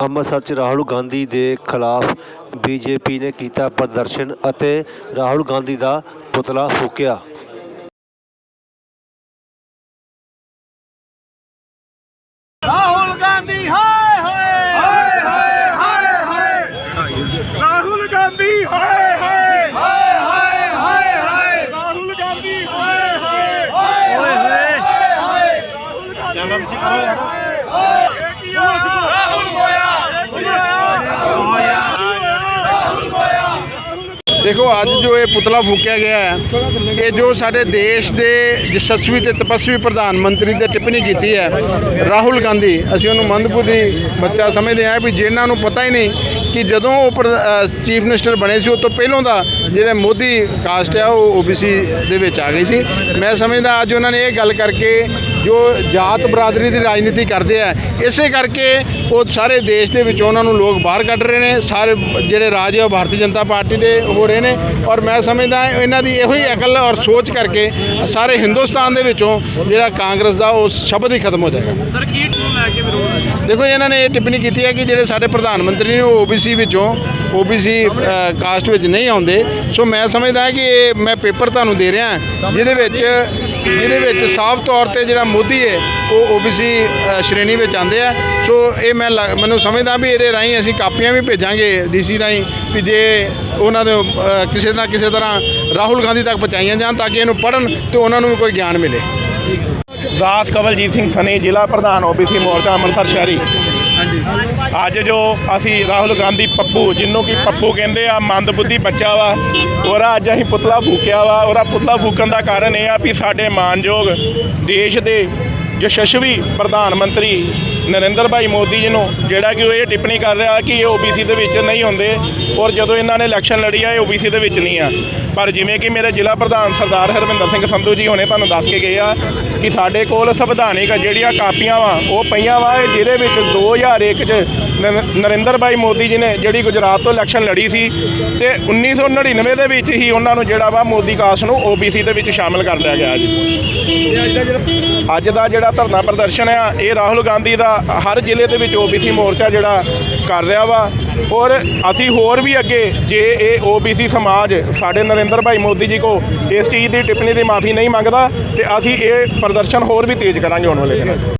ਅੰਮ੍ਰਿਤਸਰ 'ਚ ਰਾਹੁਲ ਗਾਂਧੀ ਦੇ ਖਿਲਾਫ ਬੀਜੇਪੀ ਨੇ ਕੀਤਾ ਪ੍ਰਦਰਸ਼ਨ ਅਤੇ ਰਾਹੁਲ ਗਾਂਧੀ ਦਾ ਪੁਤਲਾ ਫੂਕਿਆ। ਰਾਹੁਲ ਗਾਂਧੀ ਹਾਏ ਹਾਏ! ਹਾਏ ਹਾਏ ਹਾਏ ਹਾਏ! ਰਾਹੁਲ ਗਾਂਧੀ ਹਾਏ ਹਾਏ! ਹਾਏ ਹਾਏ ਹਾਏ ਹਾਏ! ਰਾਹੁਲ ਗਾਂਧੀ ਹਾਏ ਹਾਏ! ਹਾਏ ਹਾਏ ਹਾਏ! ਰਾਹੁਲ ਗਾਂਧੀ ਜਨਮ ਜੀ ਕਰੋ ਯਾਰ ਇਹ ਕੀ ਹੋਇਆ ਰਾਹੁਲ ਹੋਇਆ ਇਹ ਕੀ ਹੋਇਆ ਰਾਹੁਲ ਹੋਇਆ ਦੇਖੋ ਅੱਜ ਜੋ ਇਹ ਪੁਤਲਾ ਫੂਕਿਆ ਗਿਆ ਹੈ, ਕਿ ਜੋ ਸਾਡੇ ਦੇਸ਼ ਦੇ ਜਸਸਵੀ ਤੇ ਤਪਸਵੀ ਪ੍ਰਧਾਨ ਮੰਤਰੀ ਤੇ ਟਿੱਪਣੀ ਕੀਤੀ ਹੈ, ਰਾਹੁਲ ਗਾਂਧੀ, ਅਸੀਂ ਉਹਨੂੰ ਮੰਦਬੁੱਧੀ ਬੱਚਾ ਸਮਝਦੇ ਹਾਂ ਵੀ ਜਿਹਨਾਂ ਨੂੰ ਪਤਾ ਹੀ ਨਹੀਂ ਕਿ ਜਦੋਂ ਉਹ ਚੀਫ ਮਿਨਿਸਟਰ ਬਣੇ ਸੀ, ਉਹ ਤੋਂ ਪਹਿਲਾਂ ਦਾ ਜਿਹੜੇ ਮੋਦੀ ਕਾਸਟ ਆ, ਉਹ ਓਬੀਸੀ ਦੇ ਵਿੱਚ ਆ ਗਈ ਸੀ। ਮੈਂ ਸਮਝਦਾ ਅੱਜ ਉਹਨਾਂ ਨੇ ਇਹ ਗੱਲ ਕਰਕੇ ਜੋ ਜਾਤ ਬਰਾਦਰੀ ਦੀ ਰਾਜਨੀਤੀ ਕਰਦੇ ਆ ਇਸੇ ਕਰਕੇ ਉਹ ਸਾਰੇ ਦੇਸ਼ ਦੇ ਵਿੱਚ ਉਹਨਾਂ ਨੂੰ ਲੋਕ ਬਾਹਰ ਕੱਢ ਰਹੇ ਨੇ ਸਾਰੇ ਜਿਹੜੇ ਰਾਜ ਹੈ ਉਹ ਭਾਰਤੀ ਜਨਤਾ ਪਾਰਟੀ ਦੇ ਹੋ ਰਹੇ ਨੇ ਔਰ ਮੈਂ ਸਮਝਦਾ ਇਹਨਾਂ ਦੀ ਇਹੋ ਹੀ ਅਕਲ ਔਰ ਸੋਚ ਕਰਕੇ ਸਾਰੇ ਹਿੰਦੁਸਤਾਨ ਦੇ ਵਿੱਚੋਂ ਜਿਹੜਾ ਕਾਂਗਰਸ ਦਾ ਉਹ ਸ਼ਬਦ ਹੀ ਖਤਮ ਹੋ ਜਾਏਗਾ। ਸਰ ਕੀ ਨੂੰ ਲੈ ਕੇ ਵਿਰੋਧ ਹੈ ਦੇਖੋ ਇਹਨਾਂ ਨੇ ਇਹ ਟਿੱਪਣੀ ਕੀਤੀ ਹੈ ਕਿ ਜਿਹੜੇ ਸਾਡੇ ਪ੍ਰਧਾਨ ਮੰਤਰੀ ਨੇ ਉਹ ਓਬੀਸੀ ਵਿੱਚੋਂ ਓਬੀਸੀ ਕਾਸਟ ਵਿੱਚ ਨਹੀਂ ਆਉਂਦੇ। ਸੋ ਮੈਂ ਸਮਝਦਾ ਕਿ ਇਹ ਮੈਂ ਪੇਪਰ ਤੁਹਾਨੂੰ ਦੇ ਰਿਹਾ ਜਿਹਦੇ ਵਿੱਚ ਜਿਹਦੇ ਵਿੱਚ ਸਾਫ਼ ਤੌਰ ਤੇ ਜਿਹੜਾ ਮੋਦੀ ਹੈ, ਉਹ ਓਬੀਸੀ ਸ਼੍ਰੇਣੀ ਵਿੱਚ ਆਉਂਦੇ ਆ। ਸੋ ਇਹ ਮੈਂ ਲ- ਮੈਨੂੰ ਸਮਝਦਾ ਵੀ ਇਹਦੇ ਰਾਹੀਂ ਅਸੀਂ ਕਾਪੀਆਂ ਵੀ ਭੇਜਾਂਗੇ ਡੀਸੀ ਰਾਹੀਂ, ਵੀ ਜੇ ਉਹਨਾਂ ਦੇ ਕਿਸੇ ਨਾ ਕਿਸੇ ਤਰ੍ਹਾਂ ਰਾਹੁਲ ਗਾਂਧੀ ਤੱਕ ਪਹੁੰਚਾਈਆਂ ਜਾਣ ਤਾਂ ਕਿ ਇਹਨੂੰ ਪੜ੍ਹਨ ਤੇ ਉਹਨਾਂ ਨੂੰ ਵੀ ਕੋਈ ਗਿਆਨ ਮਿਲੇ। ਦਾਸ ਕਵਲਜੀਤ ਸਿੰਘ ਸਨੀ, ਜ਼ਿਲ੍ਹਾ ਪ੍ਰਧਾਨ ਓਬੀਸੀ ਮੋਰਚਾ, ਅੰਮ੍ਰਿਤਸਰ ਸ਼ਹਿਰੀ। ਅੱਜ ਜੋ ਅਸੀਂ ਰਾਹੁਲ ਗਾਂਧੀ ਪੱਪੂ ਜਿਹਨੂੰ ਕਿ ਪੱਪੂ ਕਹਿੰਦੇ ਆ ਮੰਦਬੁੱਧੀ ਬੱਚਾ ਵਾ, ਉਹਦਾ ਅੱਜ ਅਸੀਂ ਪੁਤਲਾ ਫੂਕਿਆ ਵਾ। ਉਹਦਾ ਪੁਤਲਾ ਫੂਕਣ ਦਾ ਕਾਰਨ ਇਹ ਆ ਵੀ ਸਾਡੇ ਮਾਨਯੋਗ ਦੇਸ਼ ਦੇ ਯਸ਼ਸਵੀ ਪ੍ਰਧਾਨ ਮੰਤਰੀ ਨਰਿੰਦਰ ਭਾਈ ਮੋਦੀ ਜੀ ਨੂੰ, ਜਿਹੜਾ ਕਿ ਉਹ ਇਹ ਟਿੱਪਣੀ ਕਰ ਰਿਹਾ ਕਿ ਇਹ ਓਬੀਸੀ ਦੇ ਵਿੱਚ ਨਹੀਂ ਹੁੰਦੇ ਔਰ ਜਦੋਂ ਇਹਨਾਂ ਨੇ ਇਲੈਕਸ਼ਨ ਲੜੀ ਆ, ਇਹ ਓਬੀਸੀ ਦੇ ਵਿੱਚ ਨਹੀਂ ਆ। ਪਰ ਜਿਵੇਂ ਕਿ ਮੇਰੇ ਜ਼ਿਲ੍ਹਾ ਪ੍ਰਧਾਨ ਸਰਦਾਰ ਹਰਵਿੰਦਰ ਸਿੰਘ ਸੰਧੂ ਜੀ ਹੁਣੇ ਤੁਹਾਨੂੰ ਦੱਸ ਕੇ ਗਏ ਆ ਕਿ ਸਾਡੇ ਕੋਲ ਸੰਵਿਧਾਨਿਕ ਜਿਹੜੀਆਂ ਕਾਪੀਆਂ ਵਾ, ਉਹ ਪਈਆਂ ਵਾ ਜਿਹਦੇ ਵਿੱਚ 2001 ਚ ਨਰ- ਨਰਿੰਦਰ ਭਾਈ ਮੋਦੀ ਜੀ ਨੇ ਜਿਹੜੀ ਗੁਜਰਾਤ ਤੋਂ ਇਲੈਕਸ਼ਨ ਲੜੀ ਸੀ ਤੇ 1999 ਦੇ ਵਿੱਚ ਹੀ ਉਹਨਾਂ ਨੂੰ ਜਿਹੜਾ ਵਾ ਮੋਦੀ ਕਾਸ ਨੂੰ ਓਬੀਸੀ ਦੇ ਵਿੱਚ ਸ਼ਾਮਲ ਕਰ ਲਿਆ ਗਿਆ ਜੀ ਅੱਜ ਦਾ ਜਿਹੜਾ ਧਰਨਾ ਪ੍ਰਦਰਸ਼ਨ ਆ, ਇਹ ਰਾਹੁਲ ਗਾਂਧੀ ਦਾ ਹਰ ਜ਼ਿਲ੍ਹੇ ਦੇ ਵਿੱਚ ਓਬੀਸੀ ਮੋਰਚਾ ਜਿਹੜਾ ਕਰ ਰਿਹਾ ਵਾ। ਔਰ ਅਸੀਂ ਹੋਰ ਵੀ ਅੱਗੇ ਜੇ ਇਹ ਓਬੀਸੀ ਸਮਾਜ ਸਾਡੇ ਨਰਿੰਦਰ ਭਾਈ ਮੋਦੀ ਜੀ ਕੋ ਇਸ ਚੀਜ਼ ਦੀ ਟਿੱਪਣੀ ਦੀ ਮਾਫੀ ਨਹੀਂ ਮੰਗਦਾ ਤੇ ਅਸੀਂ ਇਹ ਪ੍ਰਦਰਸ਼ਨ ਹੋਰ ਵੀ ਤੇਜ਼ ਕਰਾਂਗੇ ਆਉਣ ਵਾਲੇ ਦਿਨਾਂ 'ਚ।